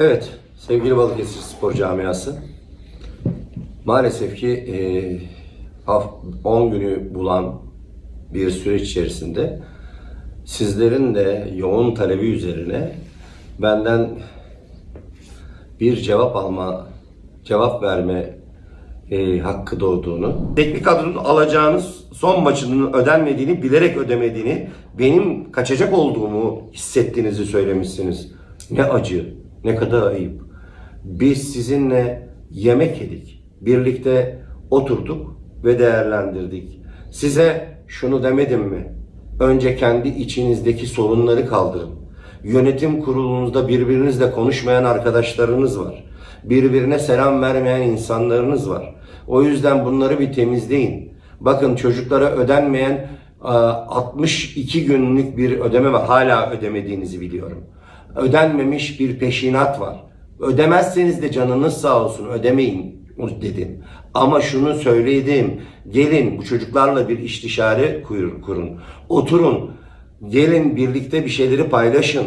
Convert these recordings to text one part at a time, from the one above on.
Evet, sevgili Balıkesir Spor Camiası. Maalesef ki e, haf- 10 günü bulan bir süreç içerisinde sizlerin de yoğun talebi üzerine benden bir cevap alma, cevap verme e, hakkı doğduğunu, teknik kadronun alacağınız son maçının ödenmediğini, bilerek ödemediğini, benim kaçacak olduğumu hissettiğinizi söylemişsiniz. Ne acı, ne kadar ayıp. Biz sizinle yemek yedik. Birlikte oturduk ve değerlendirdik. Size şunu demedim mi? Önce kendi içinizdeki sorunları kaldırın. Yönetim kurulunuzda birbirinizle konuşmayan arkadaşlarınız var. Birbirine selam vermeyen insanlarınız var. O yüzden bunları bir temizleyin. Bakın çocuklara ödenmeyen a, 62 günlük bir ödeme var. Hala ödemediğinizi biliyorum. Ödenmemiş bir peşinat var. Ödemezseniz de canınız sağ olsun ödemeyin dedim. Ama şunu söyledim. Gelin bu çocuklarla bir istişare kur- kurun. Oturun. Gelin birlikte bir şeyleri paylaşın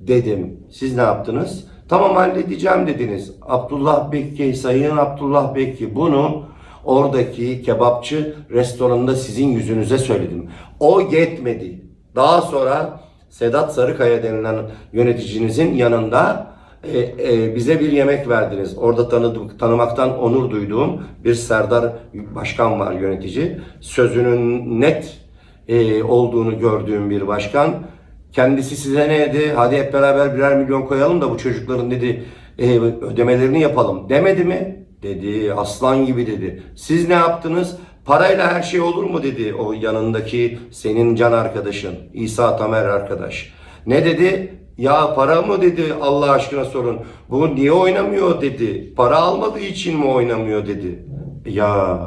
dedim. Siz ne yaptınız? Tamam halledeceğim dediniz. Abdullah Bekki, Sayın Abdullah Bekki bunu oradaki kebapçı restoranında sizin yüzünüze söyledim. O yetmedi. Daha sonra Sedat Sarıkaya denilen yöneticinizin yanında e, e, bize bir yemek verdiniz. Orada tanıdık, tanımaktan onur duyduğum bir Serdar Başkan var yönetici. Sözünün net e, olduğunu gördüğüm bir başkan. Kendisi size ne dedi? Hadi hep beraber birer milyon koyalım da bu çocukların dedi e, ödemelerini yapalım. Demedi mi? Dedi. Aslan gibi dedi. Siz ne yaptınız? Parayla her şey olur mu dedi o yanındaki senin can arkadaşın İsa Tamer arkadaş. Ne dedi? Ya para mı dedi Allah aşkına sorun. Bu niye oynamıyor dedi. Para almadığı için mi oynamıyor dedi. Ya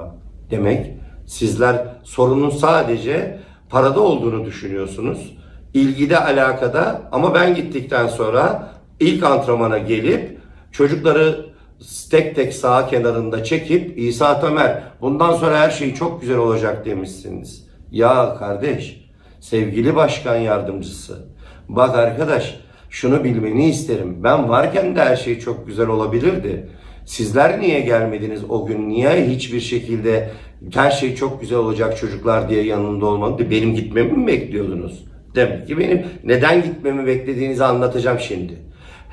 demek sizler sorunun sadece parada olduğunu düşünüyorsunuz. İlgide alakada ama ben gittikten sonra ilk antrenmana gelip çocukları tek tek sağ kenarında çekip İsa Tamer bundan sonra her şey çok güzel olacak demişsiniz. Ya kardeş sevgili başkan yardımcısı bak arkadaş şunu bilmeni isterim. Ben varken de her şey çok güzel olabilirdi. Sizler niye gelmediniz o gün? Niye hiçbir şekilde her şey çok güzel olacak çocuklar diye yanında olmadı? Benim gitmemi mi bekliyordunuz? Demek ki benim neden gitmemi beklediğinizi anlatacağım şimdi.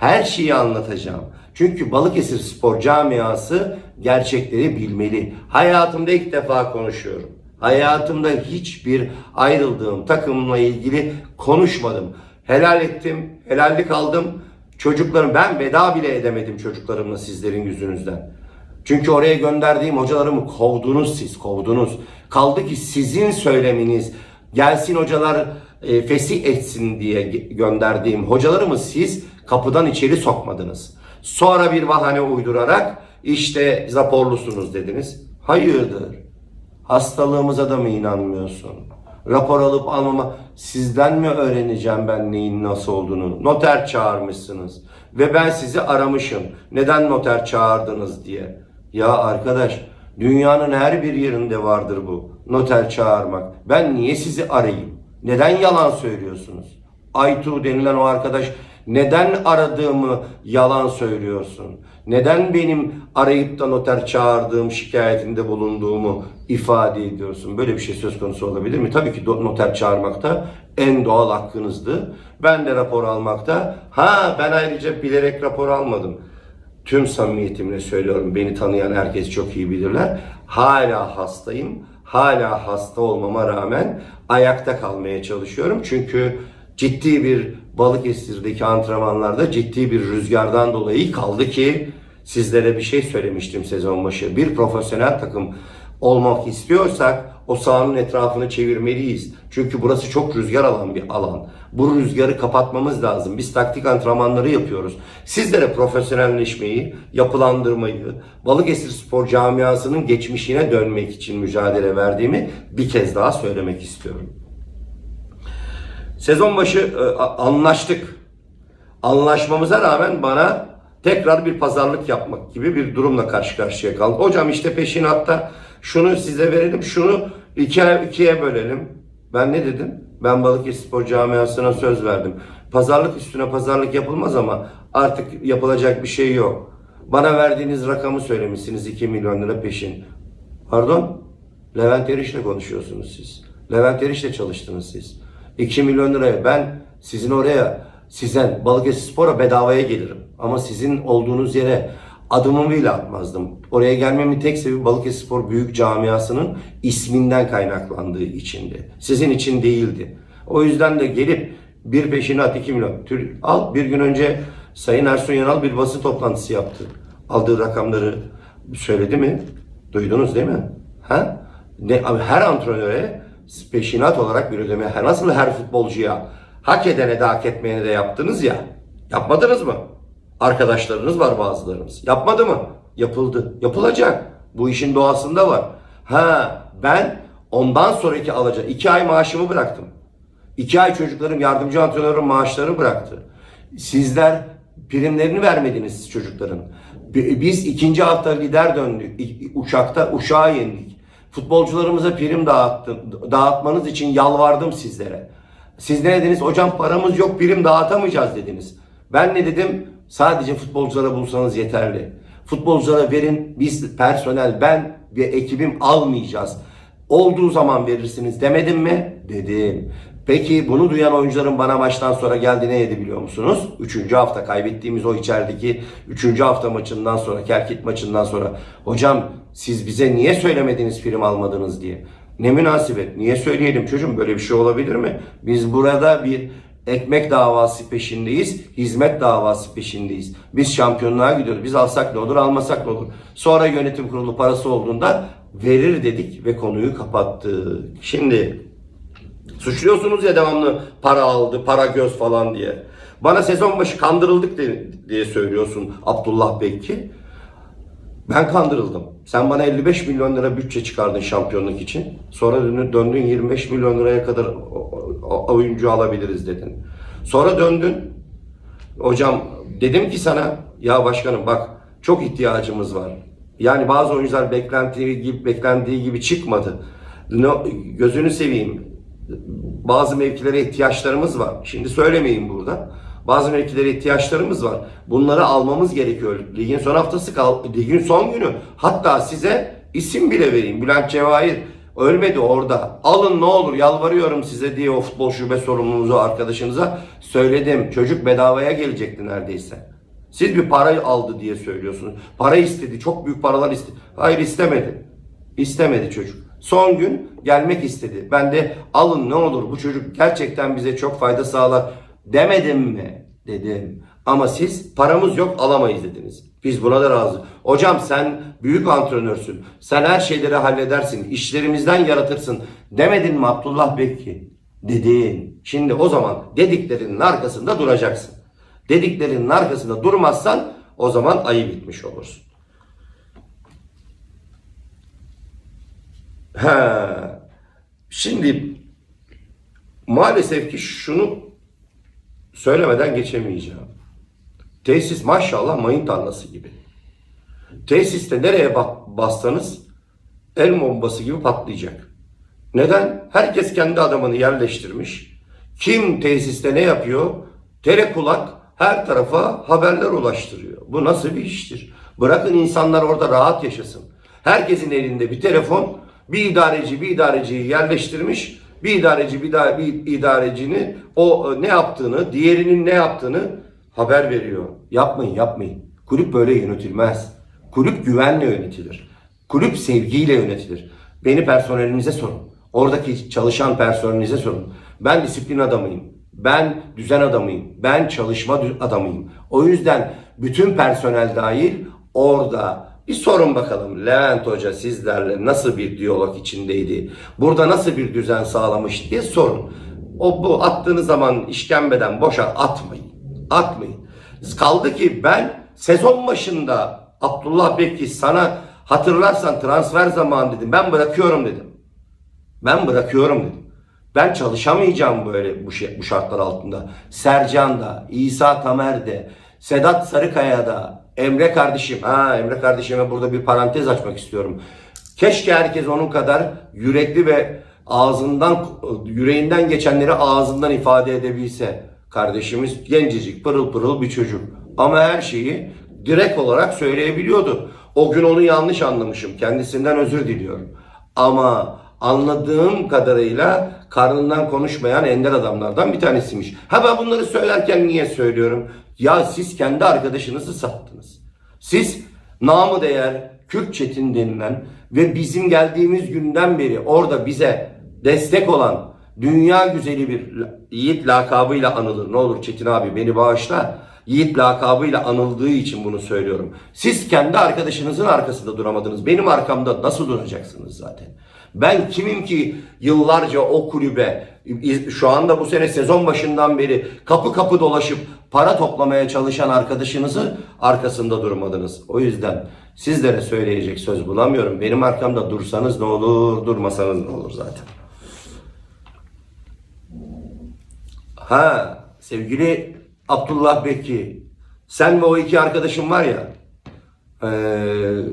Her şeyi anlatacağım. Çünkü Balıkesir Spor camiası gerçekleri bilmeli. Hayatımda ilk defa konuşuyorum. Hayatımda hiçbir ayrıldığım takımla ilgili konuşmadım. Helal ettim, helallik aldım. Çocuklarım ben veda bile edemedim çocuklarımla sizlerin yüzünüzden. Çünkü oraya gönderdiğim hocalarımı kovdunuz siz, kovdunuz. Kaldı ki sizin söyleminiz gelsin hocalar e, fesih etsin diye gönderdiğim hocalarımı siz kapıdan içeri sokmadınız. Sonra bir bahane uydurarak işte raporlusunuz dediniz. Hayırdır? Hastalığımıza da mı inanmıyorsun? Rapor alıp almama sizden mi öğreneceğim ben neyin nasıl olduğunu? Noter çağırmışsınız ve ben sizi aramışım. Neden noter çağırdınız diye. Ya arkadaş dünyanın her bir yerinde vardır bu. Noter çağırmak. Ben niye sizi arayayım? Neden yalan söylüyorsunuz? Aytu denilen o arkadaş neden aradığımı yalan söylüyorsun? Neden benim arayıp da noter çağırdığım şikayetinde bulunduğumu ifade ediyorsun? Böyle bir şey söz konusu olabilir mi? Tabii ki noter çağırmakta en doğal hakkınızdı. Ben de rapor almakta. Ha ben ayrıca bilerek rapor almadım. Tüm samimiyetimle söylüyorum. Beni tanıyan herkes çok iyi bilirler. Hala hastayım. Hala hasta olmama rağmen ayakta kalmaya çalışıyorum. Çünkü ciddi bir Balıkesir'deki antrenmanlarda ciddi bir rüzgardan dolayı kaldı ki sizlere bir şey söylemiştim sezon başı. Bir profesyonel takım olmak istiyorsak o sahanın etrafını çevirmeliyiz. Çünkü burası çok rüzgar alan bir alan. Bu rüzgarı kapatmamız lazım. Biz taktik antrenmanları yapıyoruz. Sizlere profesyonelleşmeyi, yapılandırmayı, Balıkesir Spor camiasının geçmişine dönmek için mücadele verdiğimi bir kez daha söylemek istiyorum. Sezon başı e, anlaştık. Anlaşmamıza rağmen bana tekrar bir pazarlık yapmak gibi bir durumla karşı karşıya kaldım. Hocam işte peşinatta şunu size verelim, şunu ikiye, ikiye bölelim. Ben ne dedim? Ben Balıkesir Spor Camiası'na söz verdim. Pazarlık üstüne pazarlık yapılmaz ama artık yapılacak bir şey yok. Bana verdiğiniz rakamı söylemişsiniz 2 milyon lira peşin. Pardon? Levent Eriş'le konuşuyorsunuz siz. Levent Eriş'le çalıştınız siz. 2 milyon liraya ben sizin oraya, sizden Balıkesir Spor'a bedavaya gelirim. Ama sizin olduğunuz yere adımımı bile atmazdım. Oraya gelmemin tek sebebi Balıkesir Spor Büyük Camiası'nın isminden kaynaklandığı içindi. Sizin için değildi. O yüzden de gelip bir peşine at 2 milyon. Al bir gün önce Sayın Ersun Yanal bir basın toplantısı yaptı. Aldığı rakamları söyledi mi? Duydunuz değil mi? Ha? Ne, her antrenöre peşinat olarak bir ödeme. her- Nasıl her futbolcuya hak edene de hak etmeyene de yaptınız ya. Yapmadınız mı? Arkadaşlarınız var bazılarımız. Yapmadı mı? Yapıldı. Yapılacak. Bu işin doğasında var. Ha ben ondan sonraki alacak. iki ay maaşımı bıraktım. İki ay çocuklarım, yardımcı antrenörün maaşlarını bıraktı. Sizler primlerini vermediniz çocukların. Bi- Biz ikinci hafta lider döndük. Uçakta uşağı yendik. Futbolcularımıza prim dağıttım, dağıtmanız için yalvardım sizlere. Siz ne dediniz? Hocam paramız yok prim dağıtamayacağız dediniz. Ben ne dedim? Sadece futbolculara bulsanız yeterli. Futbolculara verin biz personel ben ve ekibim almayacağız. Olduğu zaman verirsiniz demedim mi? Dedim. Peki bunu duyan oyuncuların bana maçtan sonra geldi ne yedi biliyor musunuz? Üçüncü hafta kaybettiğimiz o içerideki üçüncü hafta maçından sonra, Kerkit maçından sonra hocam siz bize niye söylemediniz prim almadınız diye. Ne münasebet. Niye söyleyelim çocuğum böyle bir şey olabilir mi? Biz burada bir ekmek davası peşindeyiz, hizmet davası peşindeyiz. Biz şampiyonluğa gidiyoruz. Biz alsak ne olur, almasak ne olur. Sonra yönetim kurulu parası olduğunda verir dedik ve konuyu kapattık. Şimdi suçluyorsunuz ya devamlı para aldı, para göz falan diye. Bana sezon başı kandırıldık de- diye söylüyorsun Abdullah Bekki. Ben kandırıldım. Sen bana 55 milyon lira bütçe çıkardın şampiyonluk için. Sonra döndün 25 milyon liraya kadar oyuncu alabiliriz dedin. Sonra döndün. Hocam dedim ki sana ya başkanım bak çok ihtiyacımız var. Yani bazı oyuncular beklendiği gibi beklendiği gibi çıkmadı. No- gözünü seveyim. Bazı mevkilere ihtiyaçlarımız var. Şimdi söylemeyin burada. Bazı mevkilere ihtiyaçlarımız var. Bunları almamız gerekiyor. Ligin son haftası kal, ligin son günü. Hatta size isim bile vereyim. Bülent Cevahir ölmedi orada. Alın ne olur yalvarıyorum size diye o futbol şube sorumluluğunuzu arkadaşınıza söyledim. Çocuk bedavaya gelecekti neredeyse. Siz bir para aldı diye söylüyorsunuz. Para istedi. Çok büyük paralar istedi. Hayır istemedi. İstemedi çocuk. Son gün gelmek istedi. Ben de alın ne olur bu çocuk gerçekten bize çok fayda sağlar demedim mi? Dedim. Ama siz paramız yok alamayız dediniz. Biz buna da razı. Hocam sen büyük antrenörsün. Sen her şeyleri halledersin. işlerimizden yaratırsın. Demedin mi Abdullah Bekki? Dedin. Şimdi o zaman dediklerinin arkasında duracaksın. Dediklerinin arkasında durmazsan o zaman ayı bitmiş olursun. He. Şimdi maalesef ki şunu söylemeden geçemeyeceğim. Tesis maşallah mayın tarlası gibi. Tesiste nereye ba- bassanız el bombası gibi patlayacak. Neden? Herkes kendi adamını yerleştirmiş. Kim tesiste ne yapıyor? Telekulak her tarafa haberler ulaştırıyor. Bu nasıl bir iştir? Bırakın insanlar orada rahat yaşasın. Herkesin elinde bir telefon, bir idareci bir idareciyi yerleştirmiş. Bir idareci bir, da- bir idarecinin o e, ne yaptığını, diğerinin ne yaptığını haber veriyor. Yapmayın, yapmayın. Kulüp böyle yönetilmez. Kulüp güvenle yönetilir. Kulüp sevgiyle yönetilir. Beni personelinize sorun. Oradaki çalışan personelinize sorun. Ben disiplin adamıyım. Ben düzen adamıyım. Ben çalışma adamıyım. O yüzden bütün personel dahil orada bir sorun bakalım. Levent Hoca sizlerle nasıl bir diyalog içindeydi? Burada nasıl bir düzen sağlamış diye sorun. O bu attığınız zaman işkembeden boşa atmayın. Atmayın. Kaldı ki ben sezon başında Abdullah Bekir sana hatırlarsan transfer zamanı dedim. Ben bırakıyorum dedim. Ben bırakıyorum dedim. Ben çalışamayacağım böyle bu, şey, bu şartlar altında. Sercan da, İsa Tamer de, Sedat Sarıkaya da, Emre kardeşim. Ha Emre kardeşime burada bir parantez açmak istiyorum. Keşke herkes onun kadar yürekli ve ağzından, yüreğinden geçenleri ağzından ifade edebilse kardeşimiz gencecik, pırıl pırıl bir çocuk. Ama her şeyi direkt olarak söyleyebiliyordu. O gün onu yanlış anlamışım. Kendisinden özür diliyorum. Ama anladığım kadarıyla karnından konuşmayan ender adamlardan bir tanesiymiş. Ha ben bunları söylerken niye söylüyorum? Ya siz kendi arkadaşınızı sattınız. Siz namı değer Kürt Çetin denilen ve bizim geldiğimiz günden beri orada bize destek olan dünya güzeli bir Yiğit lakabıyla anılır. Ne olur Çetin abi beni bağışla. Yiğit lakabıyla anıldığı için bunu söylüyorum. Siz kendi arkadaşınızın arkasında duramadınız. Benim arkamda nasıl duracaksınız zaten? Ben kimim ki yıllarca o kulübe şu anda bu sene sezon başından beri kapı kapı dolaşıp para toplamaya çalışan arkadaşınızı arkasında durmadınız. O yüzden sizlere söyleyecek söz bulamıyorum. Benim arkamda dursanız ne olur, durmasanız ne olur zaten. Ha sevgili Abdullah Bekki sen ve o iki arkadaşın var ya eee,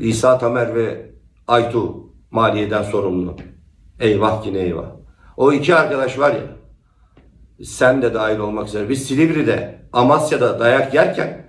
İsa Tamer ve Aytu maliyeden sorumlu. Eyvah ki ne eyvah. O iki arkadaş var ya sen de dahil olmak üzere biz Silivri'de Amasya'da dayak yerken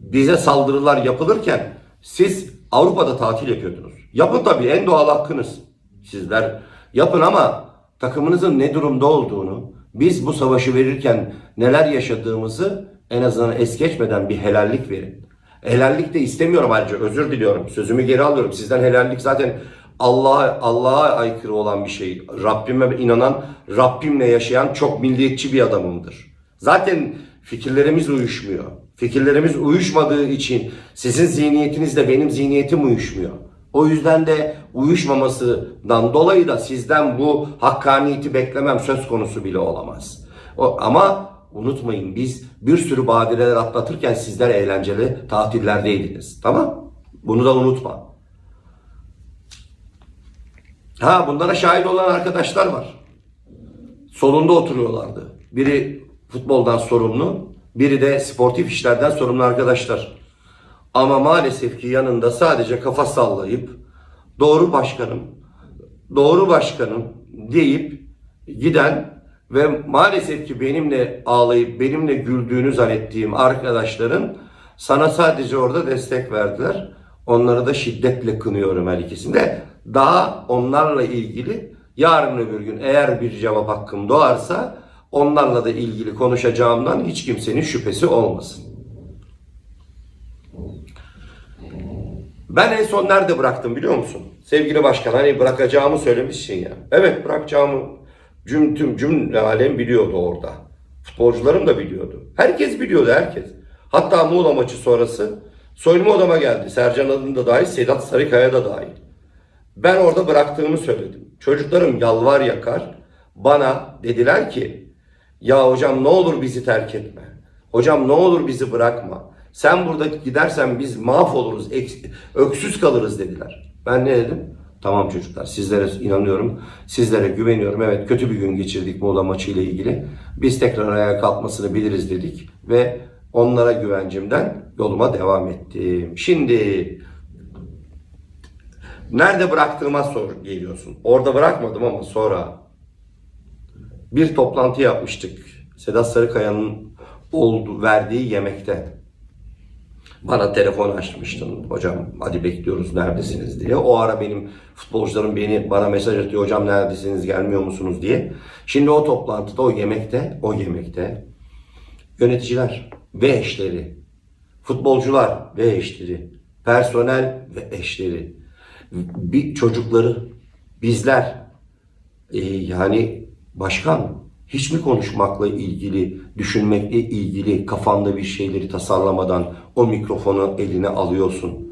bize saldırılar yapılırken siz Avrupa'da tatil yapıyordunuz. Yapın tabii en doğal hakkınız. Sizler yapın ama takımınızın ne durumda olduğunu, biz bu savaşı verirken neler yaşadığımızı en azından es geçmeden bir helallik verin. Helallik de istemiyorum ayrıca özür diliyorum. Sözümü geri alıyorum. Sizden helallik zaten Allah'a Allah'a aykırı olan bir şey. Rabbime inanan, Rabbimle yaşayan çok milliyetçi bir adamımdır. Zaten fikirlerimiz uyuşmuyor. Fikirlerimiz uyuşmadığı için sizin zihniyetinizle benim zihniyetim uyuşmuyor. O yüzden de uyuşmamasından dolayı da sizden bu hakkaniyeti beklemem söz konusu bile olamaz. O, ama unutmayın biz bir sürü badireler atlatırken sizler eğlenceli tatillerdeydiniz. Tamam? Bunu da unutma. Ha bunlara şahit olan arkadaşlar var. Solunda oturuyorlardı. Biri futboldan sorumlu, biri de sportif işlerden sorumlu arkadaşlar. Ama maalesef ki yanında sadece kafa sallayıp doğru başkanım, doğru başkanım deyip giden ve maalesef ki benimle ağlayıp benimle güldüğünü zannettiğim arkadaşların sana sadece orada destek verdiler. Onları da şiddetle kınıyorum her ikisinde. Daha onlarla ilgili yarın öbür gün eğer bir cevap hakkım doğarsa onlarla da ilgili konuşacağımdan hiç kimsenin şüphesi olmasın. Ben en son nerede bıraktım biliyor musun? Sevgili başkan hani bırakacağımı söylemişsin ya. Evet bırakacağımı cüm, tüm cümle alem biliyordu orada. Futbolcularım da biliyordu. Herkes biliyordu herkes. Hatta Muğla maçı sonrası soyunma odama geldi. Sercan Adın da dahil, Sedat Sarıkaya da dahil. Ben orada bıraktığımı söyledim. Çocuklarım yalvar yakar. Bana dediler ki ya hocam ne olur bizi terk etme. Hocam ne olur bizi bırakma. Sen burada gidersen biz mahvoluruz, öksüz kalırız dediler. Ben ne dedim? Tamam çocuklar sizlere inanıyorum, sizlere güveniyorum. Evet kötü bir gün geçirdik Muğla maçı ile ilgili. Biz tekrar ayağa kalkmasını biliriz dedik ve onlara güvencimden yoluma devam ettim. Şimdi nerede bıraktığıma sor geliyorsun. Orada bırakmadım ama sonra bir toplantı yapmıştık. Sedat Sarıkaya'nın oldu, verdiği yemekte. Bana telefon açmıştın hocam hadi bekliyoruz neredesiniz diye. O ara benim futbolcularım beni bana mesaj atıyor hocam neredesiniz gelmiyor musunuz diye. Şimdi o toplantıda o yemekte o yemekte yöneticiler ve eşleri, futbolcular ve eşleri, personel ve eşleri, bir çocukları, bizler e, yani başkan hiç mi konuşmakla ilgili, düşünmekle ilgili kafanda bir şeyleri tasarlamadan o mikrofonu eline alıyorsun?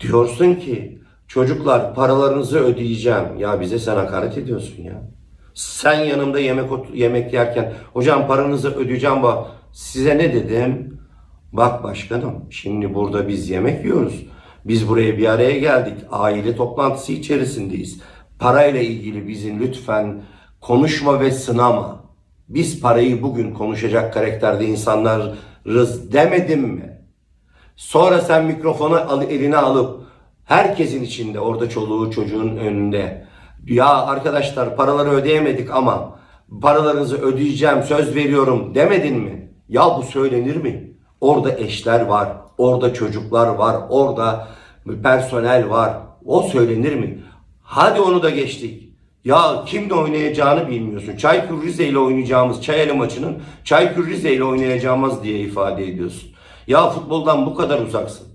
Diyorsun ki çocuklar paralarınızı ödeyeceğim. Ya bize sen hakaret ediyorsun ya. Sen yanımda yemek yemek yerken hocam paranızı ödeyeceğim bak size ne dedim? Bak başkanım şimdi burada biz yemek yiyoruz. Biz buraya bir araya geldik. Aile toplantısı içerisindeyiz. Parayla ilgili bizim lütfen konuşma ve sınama. Biz parayı bugün konuşacak karakterde insanlarız demedim mi? Sonra sen mikrofonu al, eline alıp herkesin içinde orada çoluğu çocuğun önünde Ya arkadaşlar paraları ödeyemedik ama paralarınızı ödeyeceğim söz veriyorum demedin mi? Ya bu söylenir mi? Orada eşler var, orada çocuklar var, orada personel var. O söylenir mi? Hadi onu da geçtik. Ya kimle oynayacağını bilmiyorsun. Çaykur Rize ile oynayacağımız Çayeli maçının Çaykur Rize ile oynayacağımız diye ifade ediyorsun. Ya futboldan bu kadar uzaksın.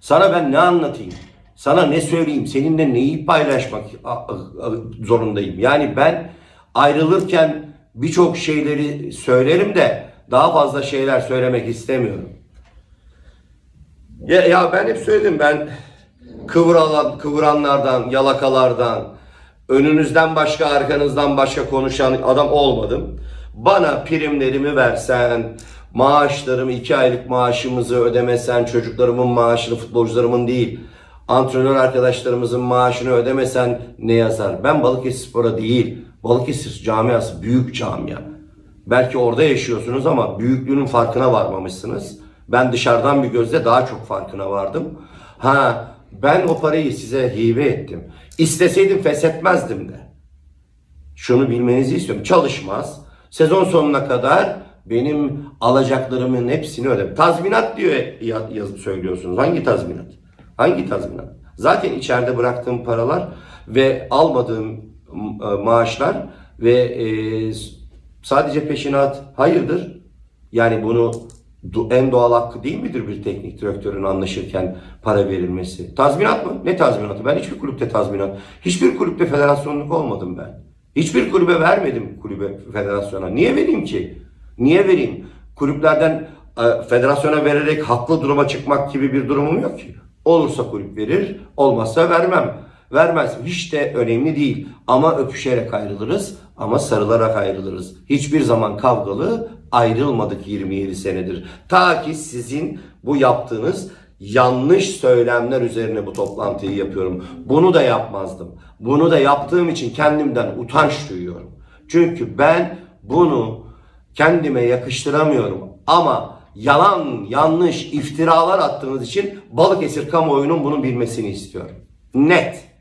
Sana ben ne anlatayım? Sana ne söyleyeyim? Seninle neyi paylaşmak zorundayım? Yani ben ayrılırken birçok şeyleri söylerim de daha fazla şeyler söylemek istemiyorum. Ya, ya ben hep söyledim ben kıvıran, kıvıranlardan, yalakalardan, önünüzden başka arkanızdan başka konuşan adam olmadım. Bana primlerimi versen, maaşlarımı, iki aylık maaşımızı ödemesen, çocuklarımın maaşını, futbolcularımın değil, antrenör arkadaşlarımızın maaşını ödemesen ne yazar? Ben Balıkesir Spor'a değil, Balıkesir camiası büyük camia. Belki orada yaşıyorsunuz ama büyüklüğünün farkına varmamışsınız. Ben dışarıdan bir gözle daha çok farkına vardım. Ha ben o parayı size hibe ettim. İsteseydim feshetmezdim de. Şunu bilmenizi istiyorum. Çalışmaz. Sezon sonuna kadar benim alacaklarımın hepsini ödem. Tazminat diyor ya- yazıp söylüyorsunuz. Hangi tazminat? Hangi tazminat? Zaten içeride bıraktığım paralar ve almadığım e, maaşlar ve e, sadece peşinat hayırdır. Yani bunu en doğal hakkı değil midir bir teknik direktörün anlaşırken para verilmesi? Tazminat mı? Ne tazminatı? Ben hiçbir kulüpte tazminat, hiçbir kulüpte federasyonluk olmadım ben. Hiçbir kulübe vermedim kulübe federasyona. Niye vereyim ki? Niye vereyim? Kulüplerden e, federasyona vererek haklı duruma çıkmak gibi bir durumum yok ki. Olursa kulüp verir, olmazsa vermem. Vermez. Hiç de önemli değil. Ama öpüşerek ayrılırız ama sarılarak ayrılırız. Hiçbir zaman kavgalı ayrılmadık 27 senedir. Ta ki sizin bu yaptığınız yanlış söylemler üzerine bu toplantıyı yapıyorum. Bunu da yapmazdım. Bunu da yaptığım için kendimden utanç duyuyorum. Çünkü ben bunu kendime yakıştıramıyorum. Ama yalan, yanlış iftiralar attığınız için Balıkesir kamuoyunun bunu bilmesini istiyorum. Net.